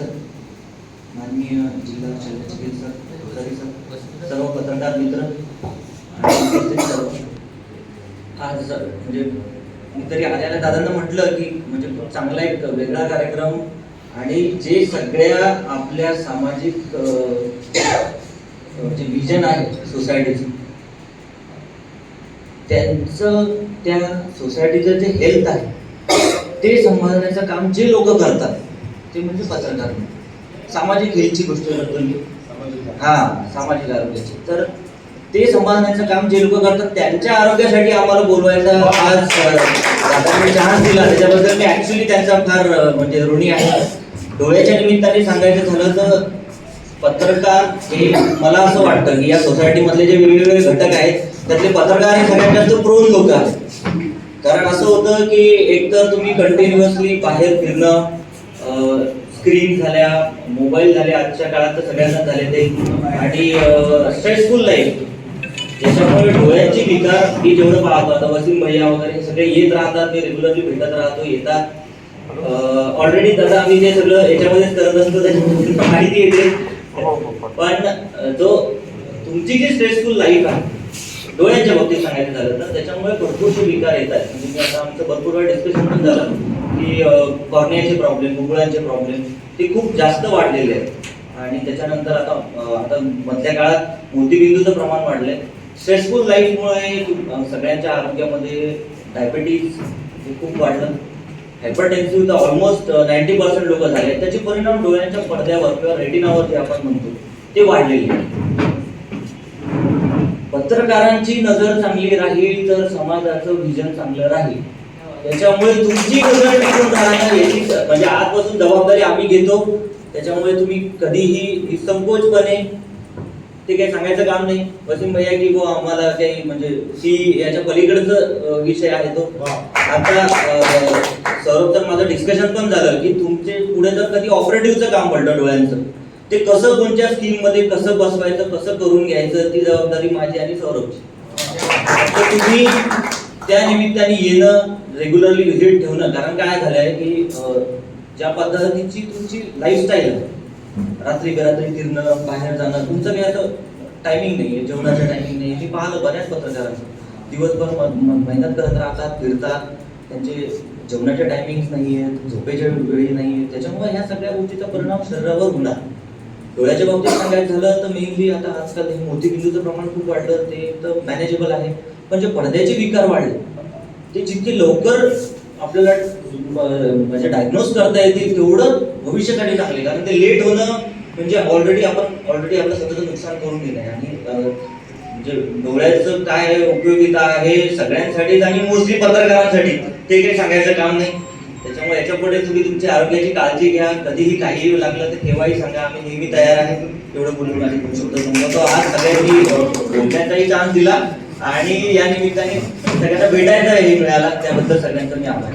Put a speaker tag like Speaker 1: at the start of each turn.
Speaker 1: Sir. माननीय जिल्हा शल्यचिकित्सक सरी सर सर्व पत्रकार मित्र सर्व. आज सर म्हणजे मी तरी आल्याला दादांना म्हटलं की म्हणजे चांगला एक वेगळा कार्यक्रम आणि जे सगळ्या आपल्या सामाजिक जे विजन आहे सोसायटीचं त्यांचं त्या सोसायटीचं जे हेल्थ आहे ते सांभाळण्याचं काम जे लोक करतात ते म्हणजे पत्रकार सामाजिक हेल्थची गोष्ट करतो मी हा सामाजिक आरोग्याची. तर ते सांभाळण्याचं काम जे लोक करतात त्यांच्या आरोग्यासाठी आम्हाला बोलवायचा आज अ, दादांनी चान्स दिला. त्याच्याबद्दल मी ऍक्च्युली त्यांचा फार म्हणजे ऋणी आहे. डोळ्याच्या निमित्ताने सांगायचं झालं तर पत्रकार हे मला असं वाटतं की या सोसायटीमधले जे वेगवेगळे घटक आहेत त्यातले पत्रकार हे सगळ्यात जास्त प्रोन लोक आहेत. कारण असं होतं की एकतर तुम्ही कंटिन्युअसली बाहेर फिरणं स्क्रीन झाल्या मोबाईल झाले आजच्या काळात तर सगळ्यांना झाले ते. आणि स्ट्रेसफुल लाईफ त्याच्यामुळे डोळ्यांची विकार मी जेवढं पाहतो आता वसीम भैया वगैरे हे सगळे येत राहतात मी रेग्युलरली भेटत राहतो येतात. ऑलरेडी दादा आम्ही जे सगळं याच्यामध्येच करत असतो त्याच्यामध्ये माहिती येते. पण जो तुमची जी स्ट्रेसफुल लाईफ आहे डोळ्यांच्या बाबतीत सांगायचं झालं तर त्याच्यामुळे भरपूरसे विकार येतात. म्हणजे आता आमचं भरपूर वेळ डिस्कशन पण झालं. की कॉर्नियाचे प्रॉब्लेम गुगळांचे प्रॉब्लेम ते खूप जास्त वाढलेले आहेत. आणि त्याच्यानंतर आता आता मधल्या काळात मोतीबिंदूचं प्रमाण वाढलंय. स्ट्रेसफुल लाईफमुळे सगळ्यांच्या आरोग्यामध्ये डायबिटीज हे खूप वाढलं. हायपरटेन्सिव्ह तर ऑलमोस्ट नाईन्टी पर्सेंट लोक झाले. त्याचे परिणाम डोळ्यांच्या पडद्यावर किंवा रेटिनावर जे आपण म्हणतो ते वाढलेले आहेत. पत्रकारांची नजर चांगली राहील तर समाजाचं विजन चांगलं राहील. त्याच्यामुळे तुमची नजर टिकून राहणं याची म्हणजे आजपासून जबाबदारी आम्ही घेतो. त्याच्यामुळे तुम्ही कधीही निसंकोचपणे ते काही सांगायचं काम नाही. वसीम भैया की वो आम्हाला काही म्हणजे सी याच्या पलीकडचं विषय आहे तो. आता सौरभ तर माझं डिस्कशन पण झालं की तुमचे पुढे जर कधी ऑपरेटिव्हचं काम पडलं डोळ्यांचं ते कसं कोणत्या स्कीममध्ये कसं बसवायचं कसं करून घ्यायचं ती जबाबदारी माझी आणि सौरभची. तुम्ही त्या निमित्ताने येणं रेग्युलरली व्हिजिट ठेवणं. कारण काय झालंय की ज्या पद्धतीची तुमची लाईफस्टाईल आहे रात्री बेरात्री फिरणं बाहेर जाणं तुमचं काही असं टायमिंग नाहीये जेवणाचं टायमिंग नाही मी पाहिलं बऱ्याच पत्रकारांचं दिवसभर मेहनत करत राहतात फिरतात. त्यांचे जेवणाचे टायमिंग नाहीये झोपेच्या वेळी नाहीये. त्याच्यामुळे ह्या सगळ्या गोष्टीचा परिणाम शरीरावर होणार. डोळ्याच्या बाबतीत सांगायचं झालं तर मेनली आता आजकाल हे मोतीबिंदूचं प्रमाण खूप वाढलं ते तर मॅनेजेबल आहे. पण जे पडद्याचे विकार वाढले ते जितके लवकर आपल्याला म्हणजे डायग्नोज करता येतील तेवढं भविष्यासाठी चांगले. कारण ते लेट होणं म्हणजे ऑलरेडी आपण ऑलरेडी आपलं स्वतःचं नुकसान करून गेलं आहे. आणि म्हणजे डोळ्याचं काय उपयोगिता आहे सगळ्यांसाठीच आणि मोस्टली पत्रकारांसाठी. ते काही सांगायचं काम नाही. त्याच्यामुळे याच्यापुढे तुम्ही तुमच्या आरोग्याची काळजी घ्या. कधीही काही लागलं तर केव्हाही सांगा. आम्ही नेहमी तयार आहे. एवढं बोलून माझे दोन शब्द संपवतो आज सगळ्यांनी बोलण्याचाही चान्स दिला. आणि या निमित्ताने सगळ्यांना भेटायचा हे मिळाला त्याबद्दल सगळ्यांचा मी आभार